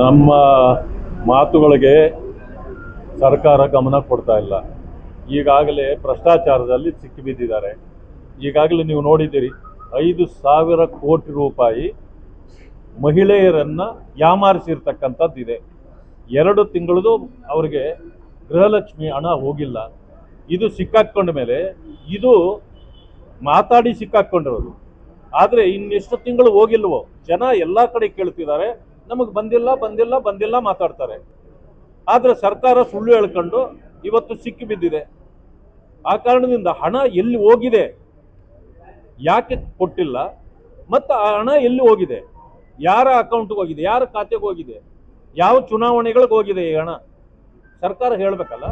ನಮ್ಮ ಮಾತುಗಳಿಗೆ ಸರ್ಕಾರ ಗಮನ ಕೊಡ್ತಾ ಇಲ್ಲ. ಈಗಾಗಲೇ ಭ್ರಷ್ಟಾಚಾರದಲ್ಲಿ ಸಿಕ್ಕಿಬಿದ್ದಿದ್ದಾರೆ ಈಗಾಗಲೇ ನೀವು ನೋಡಿದ್ದೀರಿ, ಐದು ಸಾವಿರ ಕೋಟಿ ರೂಪಾಯಿ ಮಹಿಳೆಯರನ್ನ ಯಾಮಾರಿಸಿರ್ತಕ್ಕಂಥದ್ದಿದೆ. ಎರಡು ತಿಂಗಳದು ಅವರಿಗೆ ಗೃಹಲಕ್ಷ್ಮಿ ಹಣ ಹೋಗಿಲ್ಲ. ಇದು ಸಿಕ್ಕಾಕೊಂಡ ಮೇಲೆ ಇದು ಮಾತಾಡಿ ಸಿಕ್ಕಾಕೊಂಡಿರೋದು ಆದರೆ ಇನ್ನೆಷ್ಟು ತಿಂಗಳು ಹೋಗಿಲ್ವೋ, ಜನ ಎಲ್ಲ ಕಡೆ ಕೇಳ್ತಿದ್ದಾರೆ. ನಮಗೆ ಬಂದಿಲ್ಲ ಬಂದಿಲ್ಲ ಬಂದಿಲ್ಲ ಮಾತಾಡ್ತಾರೆ. ಆದರೆ ಸರ್ಕಾರ ಸುಳ್ಳು ಹೇಳ್ಕೊಂಡು ಇವತ್ತು ಸಿಕ್ಕಿ ಬಿದ್ದಿದೆ. ಆ ಕಾರಣದಿಂದ ಹಣ ಎಲ್ಲಿ ಹೋಗಿದೆ, ಯಾಕೆ ಕೊಟ್ಟಿಲ್ಲ, ಮತ್ತು ಆ ಹಣ ಎಲ್ಲಿ ಹೋಗಿದೆ, ಯಾರ ಅಕೌಂಟ್ಗೆ ಹೋಗಿದೆ, ಯಾರ ಖಾತೆಗೆ ಹೋಗಿದೆ, ಯಾವ ಚುನಾವಣೆಗಳಿಗೆ ಹೋಗಿದೆ ಈ ಹಣ? ಸರ್ಕಾರ ಹೇಳಬೇಕಲ್ಲ,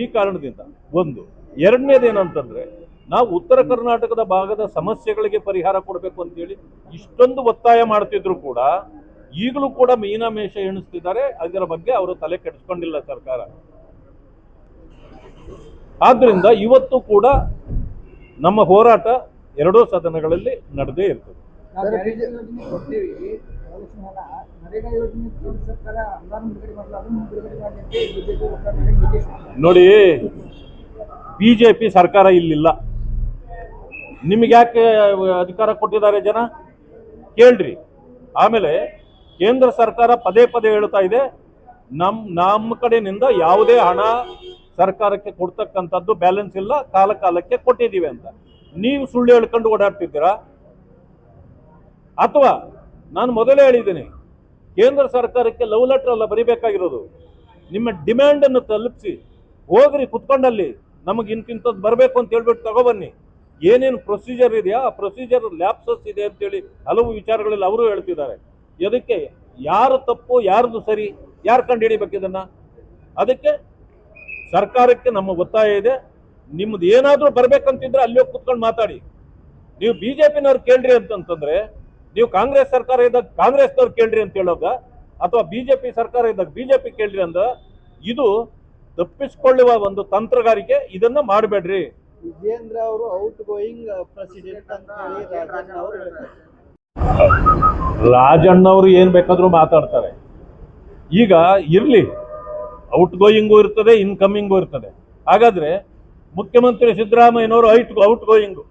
ಈ ಕಾರಣದಿಂದ ಒಂದು ಎರಡನೇದೇನಂತಂದ್ರೆ ನಾವು ಉತ್ತರ ಕರ್ನಾಟಕದ ಭಾಗದ ಸಮಸ್ಯೆಗಳಿಗೆ ಪರಿಹಾರ ಕೊಡಬೇಕು ಅಂತೇಳಿ ಇಷ್ಟೊಂದು ಒತ್ತಾಯ ಮಾಡ್ತಿದ್ರು ಕೂಡ, ಈಗಲೂ ಕೂಡ ಮೀನಾಮೇಷ ಎಣಿಸ್ತಿದ್ದಾರೆ, ಅದರ ಬಗ್ಗೆ ಅವರು ತಲೆ ಕೆಡಿಸ್ಕೊಂಡಿಲ್ಲ ಸರ್ಕಾರ. ಆದ್ರಿಂದ ಇವತ್ತು ಕೂಡ ನಮ್ಮ ಹೋರಾಟ ಎರಡೂ ಸದನಗಳಲ್ಲಿ ನಡೆದೇ ಇರ್ತದೆ. ನೋಡಿ, ಬಿಜೆಪಿ ಸರ್ಕಾರ ಇಲ್ಲಿಲ್ಲ. ನಿಮ್ಗೆ ಯಾಕೆ ಅಧಿಕಾರ ಕೊಟ್ಟಿದ್ದಾರೆ ಜನ? ಕೇಳ್ರಿ. ಆಮೇಲೆ ಕೇಂದ್ರ ಸರ್ಕಾರ ಪದೇ ಪದೇ ಹೇಳ್ತಾ ಇದೆ, ನಮ್ ನಮ್ಮ ಕಡೆಯಿಂದ ಯಾವುದೇ ಹಣ ಸರ್ಕಾರಕ್ಕೆ ಕೊಡ್ತಕ್ಕಂಥದ್ದು ಬ್ಯಾಲೆನ್ಸ್ ಇಲ್ಲ ಕಾಲ ಕಾಲಕ್ಕೆ ಕೊಟ್ಟಿದ್ದೀವಿ ಅಂತ. ನೀವು ಸುಳ್ಳು ಹೇಳ್ಕೊಂಡು ಓಡಾಡ್ತಿದ್ದೀರಾ? ಅಥವಾ ನಾನು ಮೊದಲೇ ಹೇಳಿದ್ದೀನಿ, ಕೇಂದ್ರ ಸರ್ಕಾರಕ್ಕೆ ಲವ್ ಲೆಟರ್ ಅಲ್ಲ ಬರಿಬೇಕಾಗಿರೋದು. ನಿಮ್ಮ ಡಿಮ್ಯಾಂಡ್ ಅನ್ನು ತಲುಪಿಸಿ, ಹೋಗ್ರಿ ಕುತ್ಕೊಂಡಲ್ಲಿ, ನಮಗೆ ಇಂತಿಂಥದ್ದು ಬರಬೇಕು ಅಂತ ಹೇಳ್ಬಿಟ್ಟು ತಗೊಬನ್ನಿ ಏನೇನು ಪ್ರೊಸೀಜರ್ ಇದೆಯಾ? ಆ ಪ್ರೊಸೀಜರ್ ಲ್ಯಾಪ್ಸಸ್ ಇದೆ ಅಂತೇಳಿ ಹಲವು ವಿಚಾರಗಳಲ್ಲಿ ಅವರು ಹೇಳ್ತಿದ್ದಾರೆ. ಇದಕ್ಕೆ ಯಾರು ತಪ್ಪು, ಯಾರ್ದು ಸರಿ, ಯಾರು ಕಂಡು ಹಿಡಿಬೇಕು ಇದನ್ನು? ಅದಕ್ಕೆ ಸರ್ಕಾರಕ್ಕೆ ನಮ್ಮ ಒತ್ತಾಯ ಇದೆ. ನಿಮ್ಮದು ಏನಾದರೂ ಬರಬೇಕಂತಿದ್ರೆ ಅಲ್ಲಿ ಹೋಗಿ ಕುತ್ಕೊಂಡು ಮಾತಾಡಿ. ನೀವು ಬಿ ಜೆ ಪಿನವ್ರು ಕೇಳ್ರಿ ಅಂತಂತಂದ್ರೆ ನೀವು ಕಾಂಗ್ರೆಸ್ ಸರ್ಕಾರ ಇದ್ದಾಗ ಕಾಂಗ್ರೆಸ್ನವ್ರು ಕೇಳ್ರಿ ಅಂತ ಹೇಳೋದ ಅಥವಾ ಬಿಜೆಪಿ ಸರ್ಕಾರ ಇದ್ದಾಗ ಬಿಜೆಪಿ ಕೇಳ್ರಿ ಅಂದ ಇದು ತಪ್ಪಿಸಿಕೊಳ್ಳುವ ಒಂದು ತಂತ್ರಗಾರಿಕೆ ಇದನ್ನ ಮಾಡಬೇಡ್ರಿ. ವಿಜೇಂದ್ರ ಅವರು ಔಟ್ ಗೋಯಿಂಗ್ ಪ್ರೆಸಿಡೆಂಟ್ ಅಂತ ರಾಜಣ್ಣವರು ಏನ್ ಬೇಕಾದ್ರೂ ಮಾತಾಡ್ತಾರೆ. ಈಗ ಇರ್ಲಿ ಔಟ್ ಗೋಯಿಂಗು ಇರ್ತದೆ ಇನ್ಕಮಿಂಗು ಇರ್ತದೆ. ಹಾಗಾದ್ರೆ ಮುಖ್ಯಮಂತ್ರಿ ಸಿದ್ದರಾಮಯ್ಯನವರು ಔಟ್ ಔಟ್ ಗೋಯಿಂಗು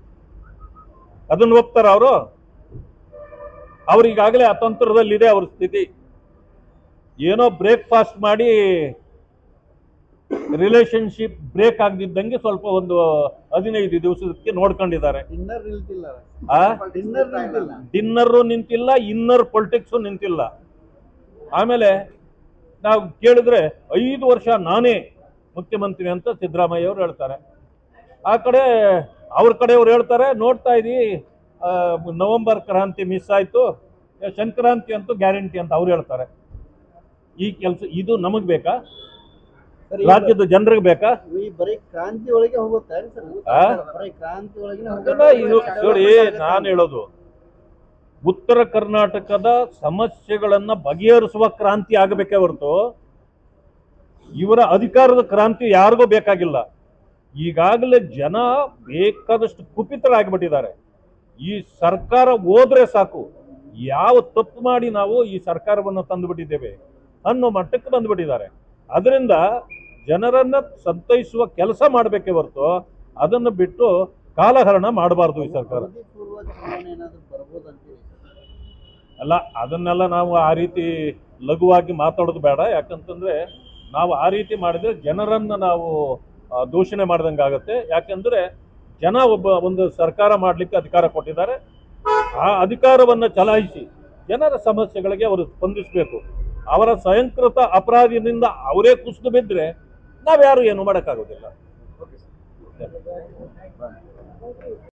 ಅದನ್ನು ಒಪ್ತಾರ ಅವರು? ಅವ್ರು ಈಗಾಗಲೇ ಅತಂತ್ರದಲ್ಲಿದೆ ಅವ್ರ ಸ್ಥಿತಿ. ಏನೋ ಬ್ರೇಕ್ಫಾಸ್ಟ್ ಮಾಡಿ ರಿಲೇಶನ್ಶಿಪ್ ಬ್ರೇಕ್ ಆಗದಿದ್ದಂಗೆ ಸ್ವಲ್ಪ ಒಂದು ಹದಿನೈದು ದಿವಸಕ್ಕೆ ನೋಡ್ಕೊಂಡಿದ್ದಾರೆ. ಡಿನ್ನರ್ ನಿಂತಿಲ್ಲ ಇನ್ನರ್ ಪೊಲಿಟಿಕ್ಸ್ ನಿಂತಿಲ್ಲ. ಆಮೇಲೆ ನಾವು ಕೇಳಿದ್ರೆ ಐದು ವರ್ಷ ನಾನೇ ಮುಖ್ಯಮಂತ್ರಿ ಅಂತ ಸಿದ್ದರಾಮಯ್ಯ ಅವರು ಹೇಳ್ತಾರೆ. ಆ ಕಡೆ ಅವ್ರ ಕಡೆಯವ್ರು ಹೇಳ್ತಾರೆ ನೋಡ್ತಾ ಇದ್ದೀ ಆ, ನವೆಂಬರ್ ಕ್ರಾಂತಿ ಮಿಸ್ ಆಯಿತು. ಸಂಕ್ರಾಂತಿ ಅಂತೂ ಗ್ಯಾರಂಟಿ ಅಂತ ಅವ್ರು ಹೇಳ್ತಾರೆ. ಈ ಕೆಲಸ ಇದು ನಮಗೆ ಬೇಕಾ? ರಾಜ್ಯದ ಜನರಿಗೆ ಬೇಕಾ? ಬರೀ ಕ್ರಾಂತಿ ಒಳಗೆ ಹೋಗುತ್ತೆ ನೋಡಿ ನಾನು ಹೇಳೋದು. ಉತ್ತರ ಕರ್ನಾಟಕದ ಸಮಸ್ಯೆಗಳನ್ನ ಬಗೆಹರಿಸುವ ಕ್ರಾಂತಿ ಆಗಬೇಕೇ ಹೊರತು ಇವರ ಅಧಿಕಾರದ ಕ್ರಾಂತಿ ಯಾರಿಗೂ ಬೇಕಾಗಿಲ್ಲ. ಈಗಾಗಲೇ ಜನ ಬೇಕಾದಷ್ಟು ಕುಪಿತರಾಗಿಬಿಟ್ಟಿದ್ದಾರೆ. ಈ ಸರ್ಕಾರ ಹೋದ್ರೆ ಸಾಕು. ಯಾವ ತಪ್ಪು ಮಾಡಿ ನಾವು ಈ ಸರ್ಕಾರವನ್ನು ತಂದುಬಿಟ್ಟಿದ್ದೇವೆ ಅನ್ನೋ ಮಟ್ಟಕ್ಕೆ ಬಂದ್ಬಿಟ್ಟಿದ್ದಾರೆ. ಅದರಿಂದ ಜನರನ್ನ ಸಂತೈಸುವ ಕೆಲಸ ಮಾಡಬೇಕೇ ಹೊರತು ಅದನ್ನು ಬಿಟ್ಟು ಕಾಲಹರಣ ಮಾಡಬಾರ್ದು ಈ ಸರ್ಕಾರ. ಅಲ್ಲ ಅದನ್ನೆಲ್ಲ ನಾವು ಆ ರೀತಿ ಲಘುವಾಗಿ ಮಾತಾಡೋದು ಬೇಡ. ಯಾಕಂತಂದ್ರೆ ನಾವು ಆ ರೀತಿ ಮಾಡಿದ್ರೆ ಜನರನ್ನ ನಾವು ದೂಷಣೆ ಮಾಡ್ದಂಗೆ ಆಗುತ್ತೆ ಯಾಕಂದ್ರೆ ಜನ ಒಬ್ಬ ಒಂದು ಸರ್ಕಾರ ಮಾಡಲಿಕ್ಕೆ ಅಧಿಕಾರ ಕೊಟ್ಟಿದ್ದಾರೆ. ಆ ಅಧಿಕಾರವನ್ನು ಚಲಾಯಿಸಿ ಜನರ ಸಮಸ್ಯೆಗಳಿಗೆ ಅವರು ಸ್ಪಂದಿಸಬೇಕು. ಅವರ ಸ್ವಯಂಕೃತ ಅಪರಾಧಿನಿಂದ ಅವರೇ ಕುಸಿದು ಬಿದ್ದರೆ ನಾವ್ಯಾರು ಏನು ಮಾಡೋಕ್ಕಾಗೋದಿಲ್ಲ.